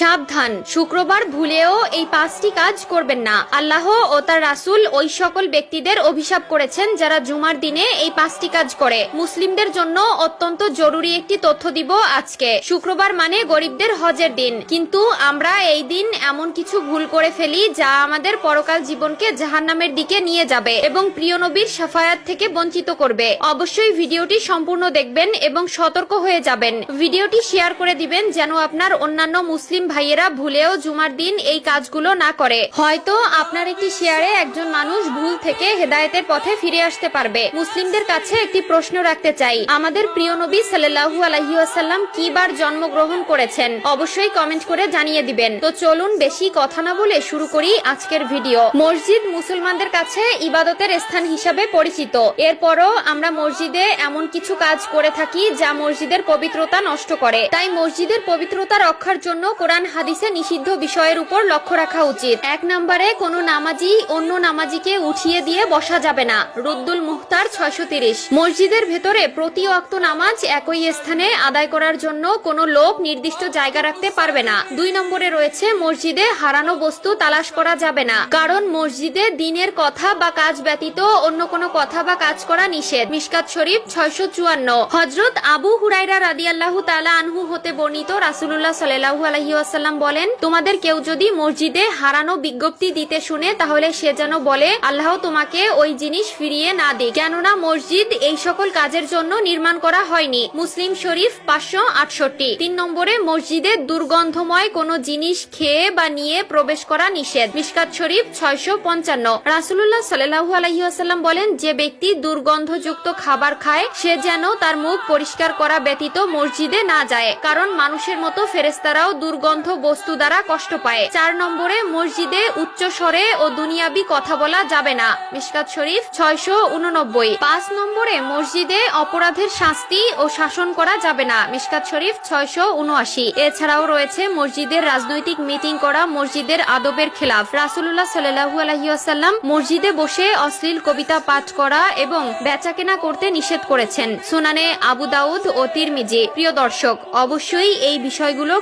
সাবধান। শুক্রবার ভুলেও এই পাঁচটি কাজ করবেন না। আল্লাহ ও তার রাসূল ওই সকল ব্যক্তিদের অভিশাপ করেছেন যারা জুমার দিনে এই পাঁচটি কাজ করে। মুসলিমদের জন্য অত্যন্ত জরুরি একটি তথ্য দিব আজকে। শুক্রবার মানে গরিবদের হজের দিন। কিন্তু আমরা এই দিন এমন কিছু ভুল করে ফেলি যা আমাদের পরকাল জীবনকে জাহান্নামের দিকে নিয়ে যাবে এবং প্রিয় নবীর সাফায়াত থেকে বঞ্চিত করবে। অবশ্যই ভিডিওটি সম্পূর্ণ দেখবেন এবং সতর্ক হয়ে যাবেন। ভিডিওটি শেয়ার করে দিবেন যেন আপনার অন্যান্য মুসলিম ভাইয়েরা, ভুলেও জুমার দিন এই কাজগুলো না করে। হয়তো আপনার একটি শেয়ারে একজন মানুষ ভুল থেকে হেদায়েতের পথে ফিরে আসতে পারবে। মুসলিমদের কাছে একটি প্রশ্ন রাখতে চাই। আমাদের প্রিয় নবী সাল্লাল্লাহু আলাইহি ওয়াসাল্লাম কি বার জন্মগ্রহণ করেছেন? অবশ্যই কমেন্ট করে জানিয়ে দিবেন। তো চলুন বেশি কথা না বলে শুরু করি আজকের ভিডিও। মসজিদ মুসলমানদের কাছে ইবাদতের স্থান হিসাবে পরিচিত। এরপরও আমরা মসজিদে এমন কিছু কাজ করে থাকি যা মসজিদের পবিত্রতা নষ্ট করে। তাই মসজিদের পবিত্রতা রক্ষার জন্য কোরআন হাদিসে নিষিদ্ধ বিষয়ের উপর লক্ষ্য রাখা উচিত। এক নম্বরে, কোনো নামাজি অন্য নামাজিকে উঠিয়ে দিয়ে বসা যাবে না। রুদ্দুল মুখতার ছয়শো তিরিশ। মসজিদের ভেতরে প্রতি অক্ত নামাজ একই স্থানে আদায় করার জন্য কোনো লোক নির্দিষ্ট জায়গা রাখতে পারবে না। দুই নম্বরে রয়েছে, মসজিদে হারানো বস্তু তালাশ করা যাবে না। কারণ মসজিদে দিনের কথা বা কাজ ব্যতীত অন্য কোনো কথা বা কাজ করা নিষেধ। মিশকাত শরীফ ছয়শো চুয়ান্ন। হজরত আবু হুরাইরা রাদিয়াল্লাহু তালা আনহু হতে বর্ণিত রাসুলুল্লাহ সাল্লাহু আলহি আসাল্লাম বলেন, তোমাদের কেউ যদি মসজিদে হারানো বিজ্ঞপ্তি দিতে শুনে, তাহলে সে যেন বলে, আল্লাহ তোমাকে ওই জিনিস ফিরিয়ে না দিক। কেননা মসজিদ এই সকল কাজের জন্য নির্মাণ করা হয়নি। মুসলিম শরীফ পাঁচশো আটষট্টি। তিন নম্বরে, মসজিদে দুর্গন্ধময় কোনো জিনিস খেয়ে বা নিয়ে প্রবেশ করা নিষেধ। মিশকাত শরীফ ছয়শো পঞ্চান্ন। রাসুল্লাহ সাল্লাহু আলহিহাসাল্লাম বলেন, যে ব্যক্তি দুর্গন্ধযুক্ত খাবার খায়, সে যেন তার মুখ পরিষ্কার করা ব্যতীত মসজিদে না যায়। কারণ মানুষের মতো ফেরেস্তারাও দুর্গন্ধ বস্তু দ্বারা কষ্ট পায়। চার নম্বরে মসজিদে উচ্চ স্বরে ও দুনিয়াবি কথা বলা যাবে না। মিশকাত শরীফ ছয়শো উননব্বই। পাঁচ নম্বরে মসজিদে অপরাধের শাস্তি ও শাসন করা যাবে না। মিশকাত শরীফ ছয়শো উনআশি। এছাড়াও রয়েছে মসজিদের রাজনৈতিক মিটিং করা, মসজিদের আদবের খেলাফ। রাসুল্লাহ সাল্লাহু আলহিউসাল্লাম মসজিদে বসে অশ্লীল কবিতা পাঠ করা এবং বেচাকেনা করতে নিষেধ করেছেন। সুনানে আবু দাউদ ও তিরমিজি। প্রিয় দর্শক, অবশ্যই এই বিষয়গুলো